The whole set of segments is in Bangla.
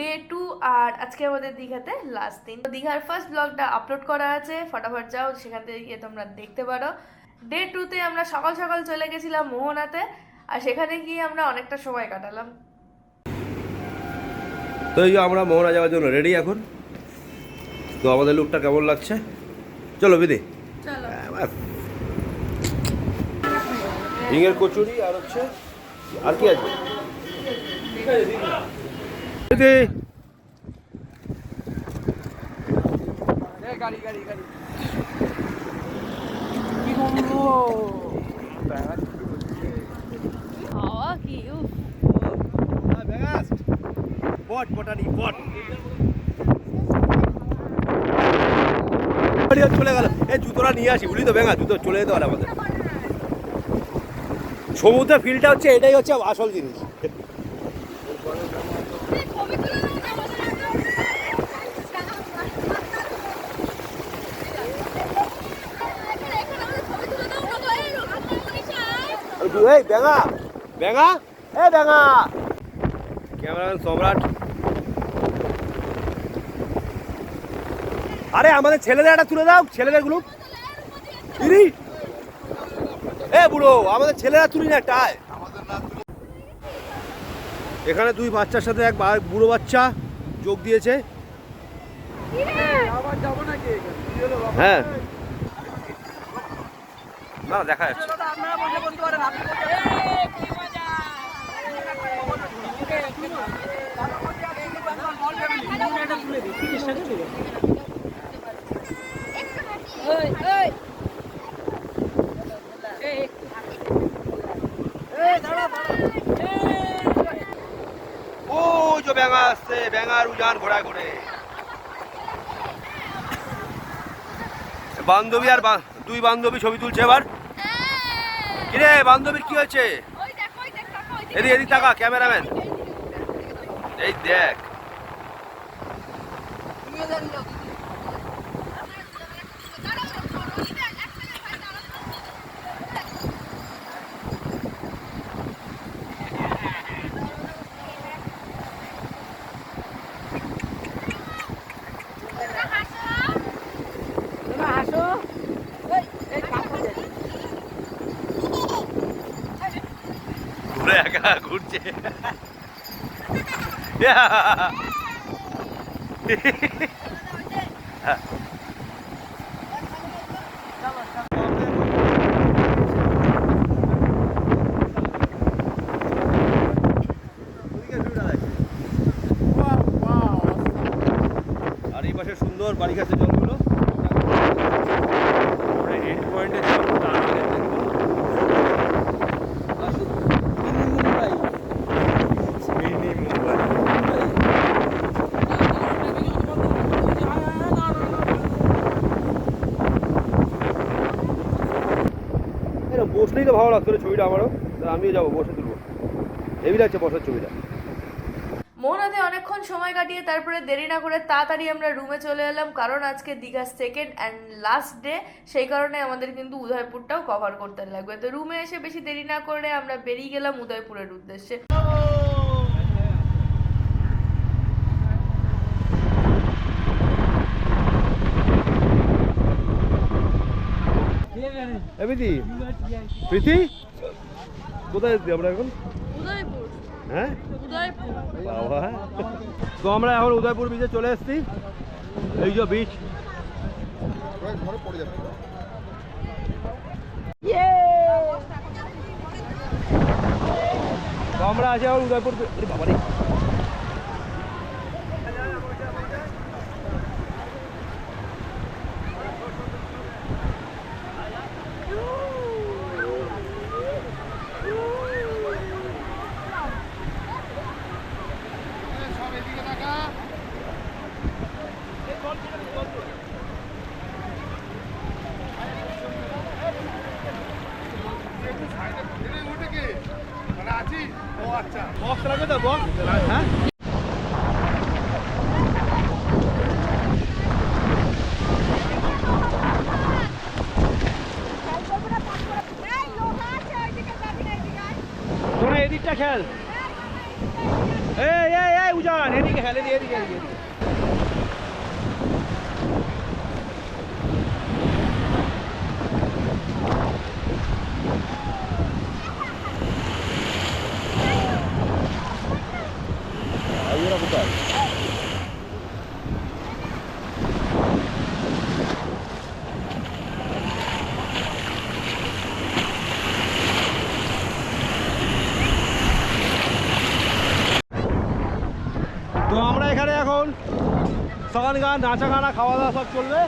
ডে টু আর আজকে আমাদের দীঘাতে লাস্ট দিন। তো দীঘার ফার্স্ট ব্লগটা আপলোড করা আছে ফটাফট যাও সেখান থেকে গিয়ে তোমরা দেখতে পারো। ডে টুতে আমরা সকাল সকাল চলে গেছিলাম মোহনাতে আর সেখানে গিয়ে আমরা অনেকটা সময় কাটালাম। তো এই আমরা মোহনা যাওয়ার জন্য রেডি এখন। তো আমাদের লুকটা কেমন লাগছে? চলো বিদি। চলো। ঝিঙের কচুরি আর হচ্ছে আর কি আছে? বিদি হাওয়া কি উফ বট বটানি বট চলে গেল এই জুতোটা নিয়ে আসি বুঝলি তো ব্যাঙা? জুতো চলে যেতে পারে আমাদের। সমুদ্রের ফিলটা হচ্ছে এটাই হচ্ছে আসল জিনিস। এই ব্যাঙা ব্যাঙা এ ব্যাঙা ক্যামেরাম্যান সম্রাট। আরে আমাদের ছেলেদের একটা তুলে দাও ছেলেদের গ্রুপ ইরি। এ বুড়ো আমাদের ছেলেরা তুলি না আয়। এখানে দুই বাচ্চার সাথে এক বা- বুড়ো বাচ্চা যোগ দিয়েছে। হ্যাঁ। না দেখা যাচ্ছে। ও যে ব্যাঙা আসছে, ব্যাঙার উজান ঘোড়া ঘোরে বান্ধবী আর দুই বান্ধবী ছবি তুলছে এবার। কিরে, বান্ধবীর কি হয়েছে? এদিক এদিক টাকা ক্যামেরাম্যান। এই দেখ। ঘুরে একা ঘুরছে। আর এই পাশে সুন্দর বাড়ি গাছের জলগুলো ভালো লাগতো ছবিটা আমারও। আমিও যাব, বসে তুলবো। হেভি লাগছে বসার ছবিটা। মোহনাতে অনেকক্ষণ সময় কাটিয়ে তারপরে দেরি না করে তাড়াতাড়ি আমরা রুমে চলে এলাম, কারণ আজকে Digha second and last day সেই কারণে আমাদের কিন্তু উদয়পুরটাও কভার করতে লাগবে। তো রুমে এসে বেশি দেরি না করে আমরা বেরিয়ে গেলাম উদয়পুরের উদ্দেশ্যে। এবিদি প্রীতি? কোথায় যাচ্ছি আমরা এখন? উদয়পুর। হ্যাঁ? বাবা। তো আমরা এখন উদয়পুর বিচে চলে এসেছি। এই যে বিচ তো আমরা আছি এখন উদয়পুর বাবা বক্স লাগবে তো বক্স। হ্যাঁ? তোরা এদিকটা খেল এই এই এই উজান এদিকে খেল এদিকে এদিকে এদিকে এদিকে। আইয়েরা কোথায় তো আমরা এখানে এখন সকাল গান নাচা গানা খাওয়া দাওয়া সব চলবে।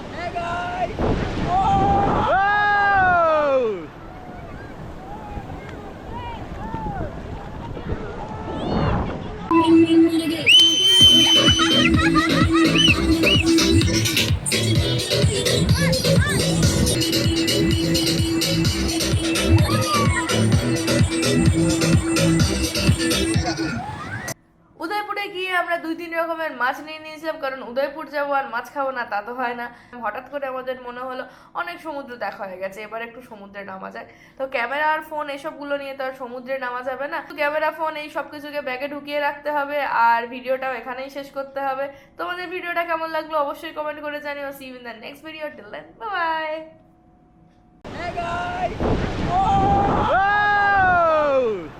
আমরা দুই তিন রকমের মাছ নিয়ে নিয়েছিলাম, কারণ উদয়পুর যাব আর মাছ খাব না, তা তো হয় না। হঠাৎ করে আমাদের মনে হলো অনেক সমুদ্র দেখা হয়ে গেছে, এবার একটু সমুদ্রে নামা যায়। তো ক্যামেরা আর ফোন এসবগুলো নিয়ে তো আর সমুদ্রে নামা যাবে না। তো ক্যামেরা, ফোন এই সব কিছুকে ব্যাগে ঢুকিয়ে রাখতে হবে, আর ভিডিওটাও এখানেই শেষ করতে হবে। তোমাদের ভিডিওটা কেমন লাগল অবশ্যই কমেন্ট করে জানিও। See in the next video till then bye bye